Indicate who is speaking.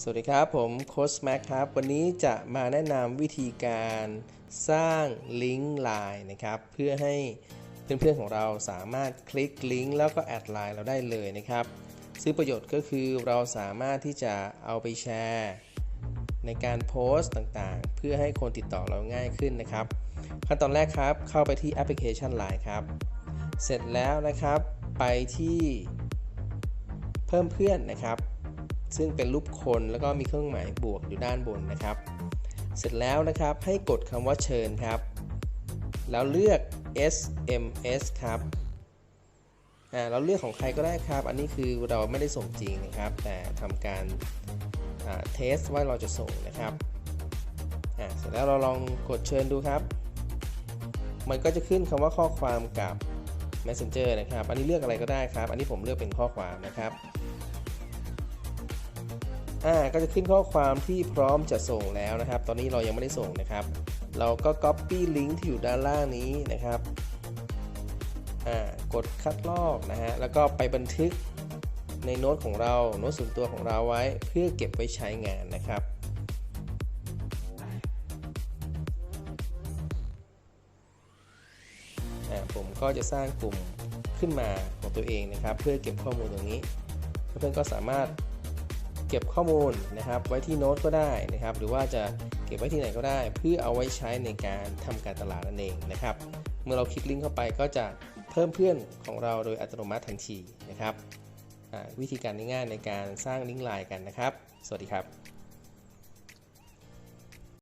Speaker 1: สวัสดีครับ ผมโค้ชแม็กครับ วันนี้จะมาแนะนำวิธีการสร้างลิงก์ไลน์นะครับ เพื่อให้เพื่อนๆของเราสามารถคลิกลิงก์แล้วก็แอดไลน์เราได้เลยนะครับ ซึ่งประโยชน์ก็คือเราสามารถที่จะเอาไปแชร์ ในการโพสต์ต่างๆ เพื่อให้คนติดต่อเราง่ายขึ้นนะครับ ขั้นตอนแรกครับ เข้าไปที่แอปพลิเคชัน Line ครับ เสร็จแล้วนะครับ ไปที่เพิ่มเพื่อนนะครับ ซึ่งเป็นรูปคนแล้วก็มีเครื่องหมายบวกอยู่ด้านบนนะครับ เสร็จแล้วนะครับให้กดคำว่าเชิญครับ แล้วเลือก SMS ครับอ่าเราเลือกของใครก็ได้ครับ อันนี้คือเราไม่ได้ส่งจริงนะครับ แต่ทำการเทสว่าเราจะส่งนะครับอ่าเสร็จแล้วเราลองกดเชิญดูครับ มันก็จะขึ้นคำว่าข้อความกับ Messenger นะครับ อันนี้เลือกอะไรก็ได้ครับ อันนี้ผมเลือกเป็นข้อความนะครับ อ่าก็จะขึ้นข้อความที่พร้อมจะส่งแล้วนะครับ ตอนนี้เรายังไม่ได้ส่งนะครับ เราก็ Copy ลิงก์ที่อยู่ด้านล่างนี้นะครับอ่ากดคัดลอกนะฮะแล้วก็ไปบันทึกในโน้ตของเราโน้ตส่วนตัวของเราไว้เพื่อเก็บไว้ใช้งานนะครับผมก็จะสร้างกลุ่มขึ้นมาของตัวเองนะครับ เพื่อเก็บข้อมูลตรงนี้ เพื่อนๆก็สามารถ ก็บข้อมูลนะครับ ไว้ที่โน้ตก็ได้นะครับ หรือว่าจะเก็บไว้ที่ไหนก็ได้ เพื่อเอาไว้ใช้ในการทำการตลาดนั่นเองนะครับ เมื่อเราคลิกลิงก์เข้าไปก็จะเพิ่มเพื่อนของเราโดยอัตโนมัติทันทีนะครับวิธีการง่ายๆในการสร้างลิงก์ไลน์กันนะครับ สวัสดีครับ